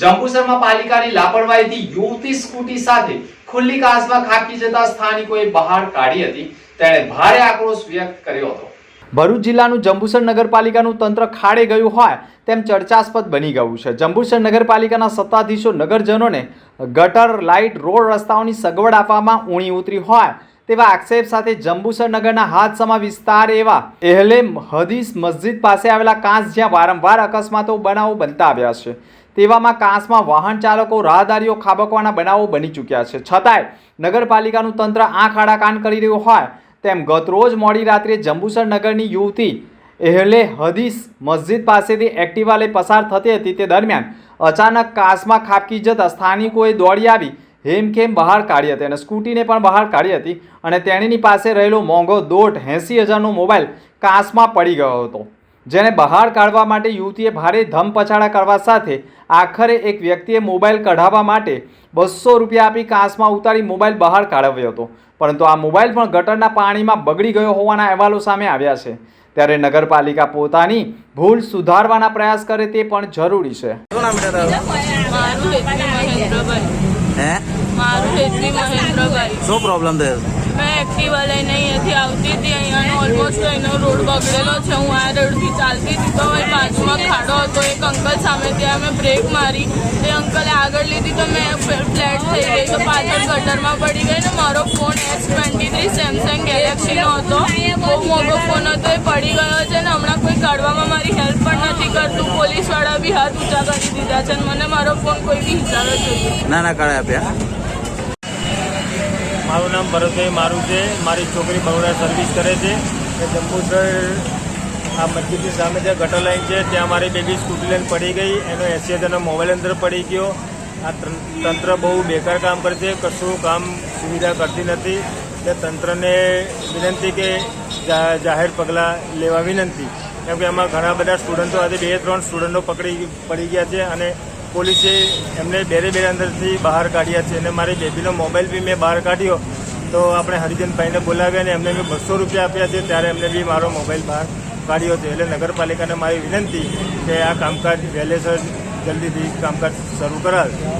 જંબુસરમાં પાલિકાની લાપરવાહીથી યુવતી સ્કૂટી સાથે ખુલ્લી કાસમાં ખાબકી જતા સ્થાનિકોએ બહાર કાઢી હતી. તેણે ભારે આક્રોશ વ્યક્ત કર્યો હતો. ભરૂચ જિલ્લાનું જંબુસર નગરપાલિકાનું તંત્ર ખાડે ગયું હોય તેમ ચર્ચાસ્પદ બની ગયું છે. જંબુસર નગરપાલિકાના સત્તાધીશો નગરજનોને ગટર, લાઇટ, રોડ રસ્તાઓની સગવડ આપવામાં ઊણી ઉતરી હોય તેવા આક્ષેપ સાથે જંબુસર નગરના હાથસમા વિસ્તાર એવા એહલે હદીસ મસ્જિદ પાસે આવેલા કાંસ જ્યાં વારંવાર અકસ્માતો, બનાવો બનતા આવ્યા છે. તેવામાં કાંસમાં વાહન ચાલકો, રાહદારીઓ, ખાબકવાના બનાવો બની ચૂક્યા છે. છતાંય નગરપાલિકાનું તંત્ર આંખ આડા કાન કરી રહ્યું હોય તેમ ગતરોજ મોડી રાત્રે જંબુસર નગરની યુવતી એહલે હદીસ મસ્જિદ પાસેથી એક્ટિવા લઈ પસાર થતી હતી. તે દરમિયાન અચાનક કાસમાં ખાબકી જતા સ્થાનિકોએ દોડી આવી, હેમખેમ બહાર કાઢી હતી અને સ્કૂટીને પણ બહાર કાઢી હતી અને તેણીની પાસે રહેલો મોંઘો દોઢ એંસી હજારનો મોબાઈલ કાંસમાં પડી ગયો હતો. જેને બહાર કાઢવા માટે યુવતીએ ભારે ધમપછાડા કરવા સાથે આખરે એક વ્યક્તિએ મોબાઈલ કઢાવવા માટે બસો રૂપિયા આપી કાંસમાં ઉતારી મોબાઈલ બહાર કાઢવ્યો હતો. પરંતુ આ મોબાઈલ પણ ગટરના પાણીમાં બગડી ગયો હોવાના અહેવાલો સામે આવ્યા છે. ત્યારે નગરપાલિકા પોતાની ભૂલ સુધારવાના પ્રયાસ કરે તે પણ જરૂરી છે. શું નામ બેટા તારું? મારું હેતવી મહેન્દ્રભાઈ હે? મારું હેતવી મહેન્દ્રભાઈ. શું પ્રોબ્લેમ થયો મેં એક્ટિવા લઈને અહીંયાથી આવતી હતી. અહીંયાનો ઓલમોસ્ટ અહીંનો રોડ બગડેલો છે. હું આ રોડથી ચાલતી હતી. તો અહીં બાજુમાં ખાડો હતો. એક અંકલ સામે ત્યાં મેં બ્રેક મારી. તે અંકલે આગળ લીધી તો મેં ફ્લેટ થઈ ગઈ. તો પાછળ ગટરમાં પડી ગઈ ને મારો phone S twenty three Samsung ગેલેક્સીનો હતો. બહુ મોટો ફોન હતો. એ પડી ગયો છે ને હમણાં કોઈ કાઢવામાં મારી હેલ્પ પણ નથી કરતું. પોલીસવાળા બી હાથ ઊંચા કરી દીધા છે મને મારો ફોન કોઈ બી હિસાબે જોઈએ ના ના, કાઢે આપ્યા. મારું નામ ભરતભાઈ મારું છે. મારી છોકરી બરોડા સર્વિસ કરે છે. એ જંબુસર આ મસ્જિદની સામે જે ગટર લાઈન છે, ત્યાં મારી બેબી સ્કૂટી લઈને પડી ગઈ. એનો એસી હજારનો મોબાઈલ અંદર પડી ગયો. આ તંત્ર બહુ બેકાર કામ કરે છે કશું કામ સુવિધા કરતી નથી. એટલે તંત્રને વિનંતી કે જાહેર પગલાં લેવા વિનંતી. કેમ કે એમાં ઘણા બધા સ્ટુડન્ટો આજે બે ત્રણ સ્ટુડન્ટો પકડી, પડી ગયા છે અને પોલીસે એમને બેરે બેરે અંદરથી બહાર કાઢ્યા છે અને મારી બેબીનો મોબાઈલ બી મેં બહાર કાઢ્યો. તો આપણે હરિજનભાઈને બોલાવ્યા અને એમને મેં બસો રૂપિયા આપ્યા છે ત્યારે એમને બી મારો મોબાઈલ બહાર કાઢ્યો છે. એટલે નગરપાલિકાને મારી વિનંતી કે આ કામકાજ વહેલેસર જલ્દીથી કામકાજ શરૂ કરાવે.